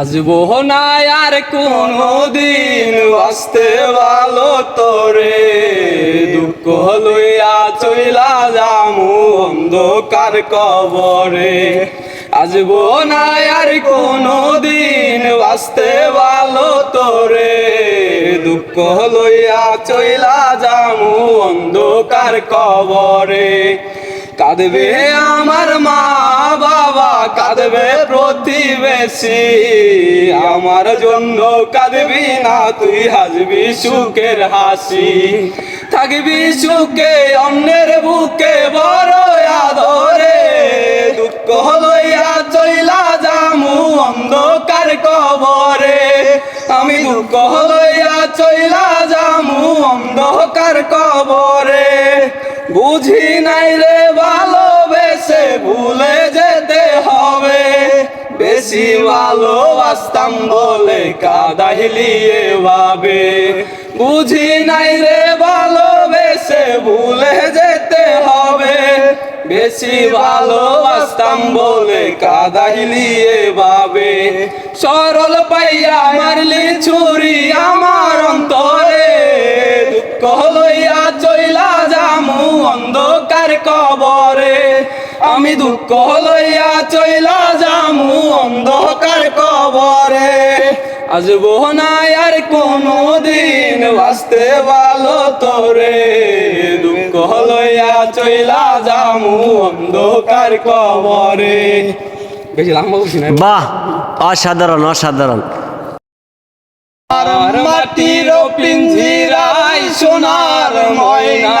আসব না আর কোনো দিন আসতে ভালো তোরে। দুঃখ লইয়া চইলা যামু অন্ধকার কবরে। আসব না আর কোনো দিন আসতে ভালো তোরে। দুঃখ লইয়া চইলা যামু অন্ধকার কবরে। কাঁদবে আমার মা বাবা, কাঁদবে প্রতিবেশী। আমার জন্য কাঁদবি না, তুই হাসবি সুখের হাসি। থাকবি সুখে, অন্যের বুকে বড় আদরে। দুঃখ লইয়া চইলা যামু অন্ধকার কবরে। আমি দুঃখ লইয়া চইলা যামু অন্ধকার কবরে। বুঝি নাই রে ভালোবেসে ভুলে যেতে হবে। বেশি ভালোবাসতাম বলে কাদাইলি ভাবে বুঝি নাই রে ভালোবেসে ভুলে যেতে হবে। বেশি ভালোবাসতাম বলে কাদাইলি ভাবে সরল পাইয়া মারলি ছুরি কবরে। আমি দুঃখ লইয়া চইলা যামু অন্ধকার কবরে। আসব না আর কোনো দিন বাঁচতে ভালো তোরে। দুঃখ লইয়া চইলা যামু অন্ধকার কবরে। বেশি লম্বা বলছি না। বাহ অসাধারণ অসাধারণ। মাটির পিঞ্জিরাই সোনার ময়না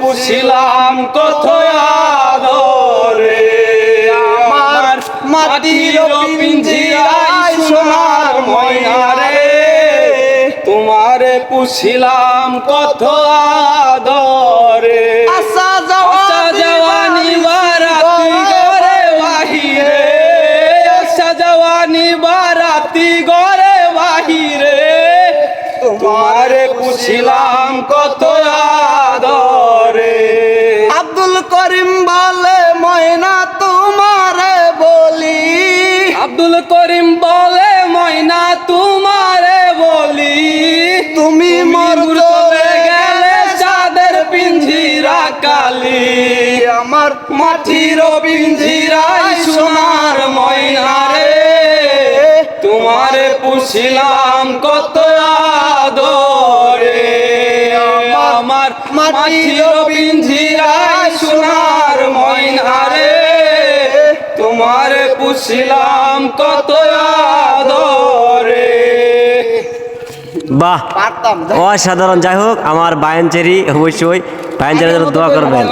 পুছিলাম কত আদরে। আমার মাটির পিঞ্জিরাই সোনার ময়না রে। তোমার পুছিলাম কত আদরে। আশা আশা জওয়ানি বারাতি গরে বাহিরে। আশা জওয়ানি বারাতি গরে বাহিরে। তোমারে পুছিলাম কত আদরে করিম বলে ময়না তোমারে বলি। আব্দুল করিম বলে ময়না তোমারে বলি। তুমি মোর চলে গেলে চাঁদের পিঞ্জিরা কালি। আমার মাটির পিঞ্জিরাই সোনার ময়না রে। তোমারে পুছিলাম কত আদরে। মাটির সোনার কত আদরে। বাহ অসাধারণ। যাই হোক আমার বায়ানচেরি অবশ্যই বায়ান চেরির জন্য দোয়া করবেন।